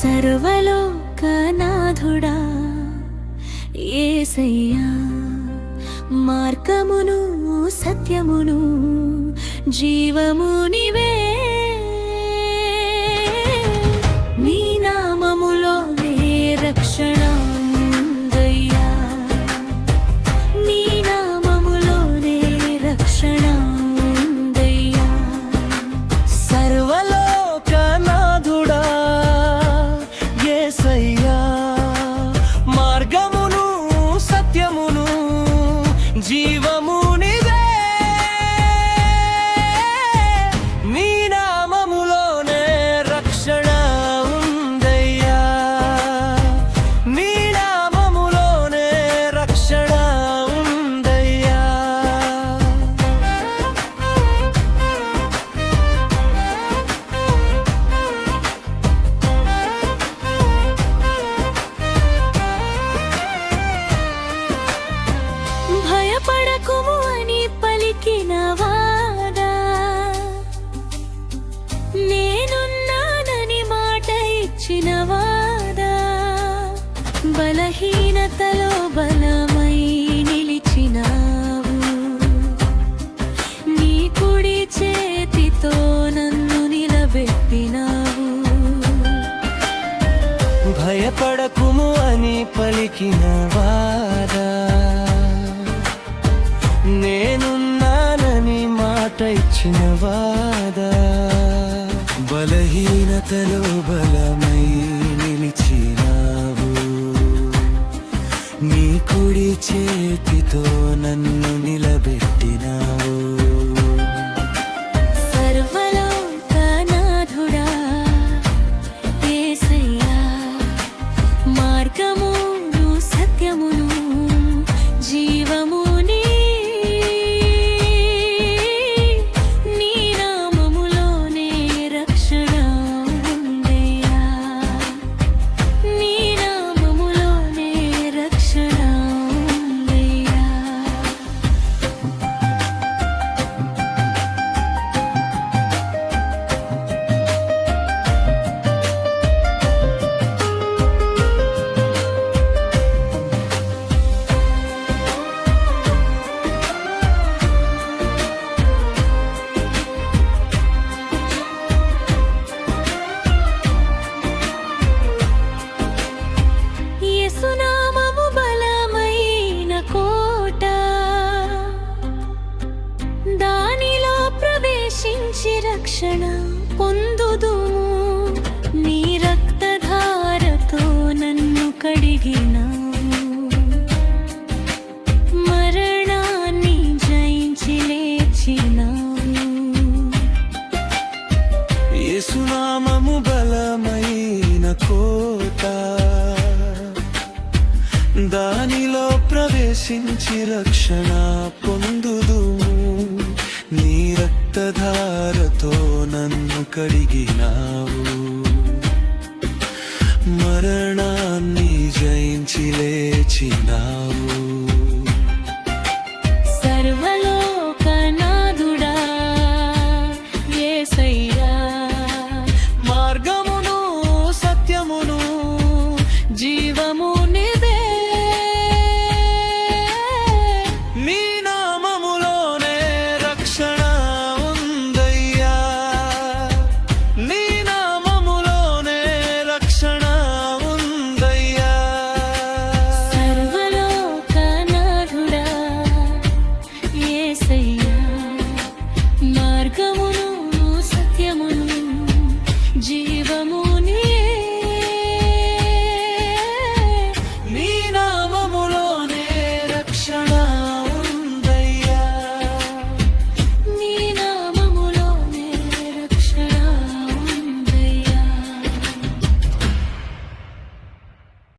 సర్వలోకనాథుడా ఏసయ్యా మార్గమును సత్యమును జీవముని జీవం నేనున్నానని మాట ఇచ్చిన వాదా. బలహీనతలో బలమై నిలిచినావు. నీ కుడి చేతితో నన్ను నిలబెట్టినావు. భయపడకుము అని పలికిన వాదా. నేనున్నానని మాట ఇచ్చిన వాదా. బలహీనతలో బలమై నిలిచినావు. నీ కుడి చేతితో నన్ను నిలబెట్టినావు. రక్షణ పొందుదుము. నీ రక్తధారతో నన్ను కడిగినావు మరణాన్ని జయించి లేచినావు యేసునామము బలమైన కోట దానిలో ప్రవేశించి రక్షణ పొందుదు. కడిగినావు.